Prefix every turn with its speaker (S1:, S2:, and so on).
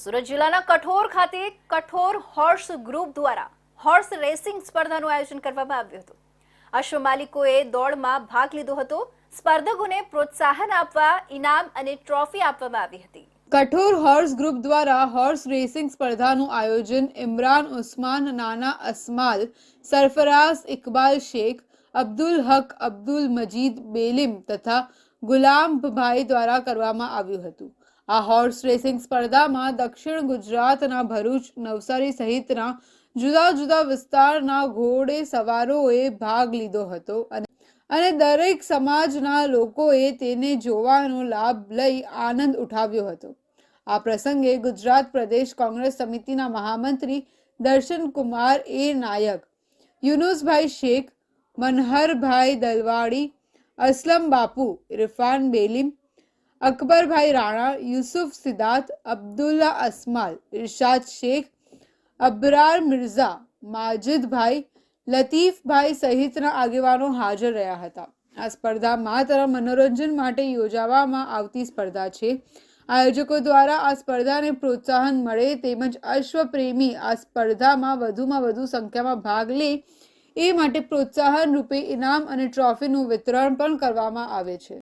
S1: સુરત જિલ્લાના કઠોર ખાતે કઠોર હોર્સ ગ્રુપ દ્વારા હોર્સ રેસિંગ સ્પર્ધાનું આયોજન કરવામાં આવ્યું હતું. અશ્વ માલિકોએ દોડમાં ભાગ લીધો હતો. સ્પર્ધકોને પ્રોત્સાહન આપવા, ઇનામ અને ટ્રોફી આપવામાં આવી હતી.
S2: કઠોર હોર્સ ગ્રુપ દ્વારા હોર્સ રેસિંગ સ્પર્ધાનું આયોજન ઇમરાન ઉસ્માન, નાના અસ્માલ, સરફરાઝ ઇકબાલ શેખ, અબ્દુલ હક, અબ્દુલ મજીદ બેલિમ તથા ગુલામભાઈ દ્વારા કરવામાં આવ્યું હતું. આ હોર્સ રેસિંગ સ્પર્ધામાં દક્ષિણ ગુજરાતના ભરૂચ નવસારી સહિતના જુદા જુદા વિસ્તારના ઘોડે સવારોએ ભાગ લીધો હતો અને અને દરેક સમાજના લોકોએ તેને જોવાનો લાભ લઈ આનંદ ઉઠાવ્યો હતો. આ પ્રસંગે ગુજરાત પ્રદેશ કોંગ્રેસ સમિતિના મહામંત્રી દર્શન કુમાર એ નાયક, યુનુસભાઈ શેખ, મનહરભાઈ દલવાડી, અસલમ બાપુ, ઇરફાન બેલીમ અકબરભાઈ રાણા, યુસુફ સિદ્ધાર્થ, અબ્દુલ્લા અસ્માલ, ઇરશાદ શેખ, અબરાર મિર્ઝા, માજિદભાઈ, લતીફભાઈ સહિતના આગેવાનો હાજર રહ્યા હતા. આ સ્પર્ધા માત્ર મનોરંજન માટે યોજાવામાં આવતી સ્પર્ધા છે. આયોજકો દ્વારા આ સ્પર્ધાને પ્રોત્સાહન મળે તેમજ અશ્વપ્રેમી આ સ્પર્ધામાં વધુમાં વધુ સંખ્યામાં ભાગ લે એ માટે પ્રોત્સાહન રૂપે ઇનામ અને ટ્રોફીનું વિતરણ પણ કરવામાં આવે છે.